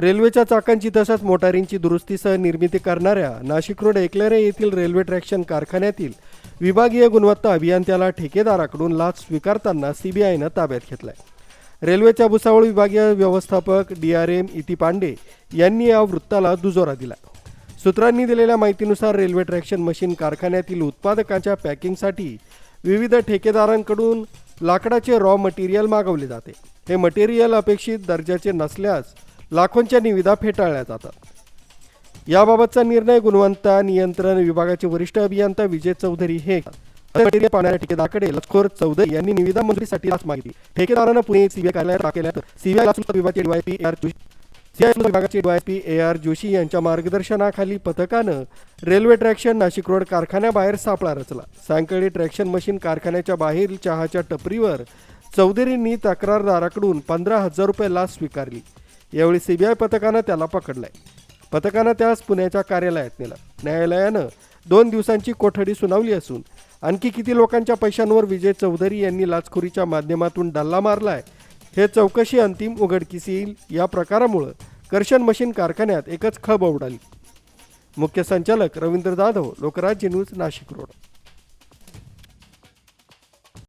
रेल्वेच्या चाकांची तसंच मोटारींची दुरुस्तीसह निर्मिती करणाऱ्या नाशिक रोड एकलेरे येथील रेल्वे ट्रॅक्शन कारखान्यातील विभागीय गुणवत्ता अभियंत्याला ठेकेदाराकडून लाच स्वीकारताना सीबीआयनं ताब्यात घेतलाय. रेल्वेच्या भुसावळ विभागीय व्यवस्थापक डी आर एम इती पांडे यांनी या वृत्ताला दुजोरा दिला सूत्रांनी दिलेल्या माहितीनुसार रेल्वे ट्रॅक्शन मशीन कारखान्यातील उत्पादकांच्या पॅकिंगसाठी विविध ठेकेदारांकडून लाकडाचे रॉ मटेरियल मागवले जाते. हे मटेरियल अपेक्षित दर्जाचे नसल्यास लाखोंच्या निविदा फेटाळल्या जातात. याबाबतचा निर्णय गुणवत्ता नियंत्रण विभागाचे वरिष्ठ अभियंता विजय चौधरी हे पाण्याच्या ठेकेदाराकडे लचखोर चौधरी यांनी निविदा मंजुरीसाठी लाच मागितली. ठेकेदारानं पुणे सीबीआय कार्यालयात टाकल्यानंतर सीबीआय विभागाचे डीवायपी ए आर सीआय विभागाचे डीवायपी ए आर जोशी यांच्या मार्गदर्शनाखाली पथकानं रेल्वे ट्रॅक्शन नाशिक रोड कारखान्याबाहेर सापळा रचला. सायंकाळी ट्रॅक्शन मशीन कारखान्याच्या बाहेर चहाच्या टपरीवर चौधरींनी तक्रारदाराकडून पंधरा हजार रुपये लाच स्वीकारली. यावेळी सीबीआय पथकानं त्याला पकडलंय. पथकानं त्यास पुण्याच्या कार्यालयात नेलं. न्यायालयानं दोन दिवसांची कोठडी सुनावली असून आणखी किती लोकांच्या पैशांवर विजय चौधरी यांनी लाचखोरीच्या माध्यमातून डल्ला मारलाय हे चौकशी अंतिम उघडकीस येईल या प्रकारामुळं कर्शन मशीन कारखान्यात एकच खब उडाली. मुख्य संचालक रवींद्र जाधव लोकराज्य न्यूज नाशिक रोड.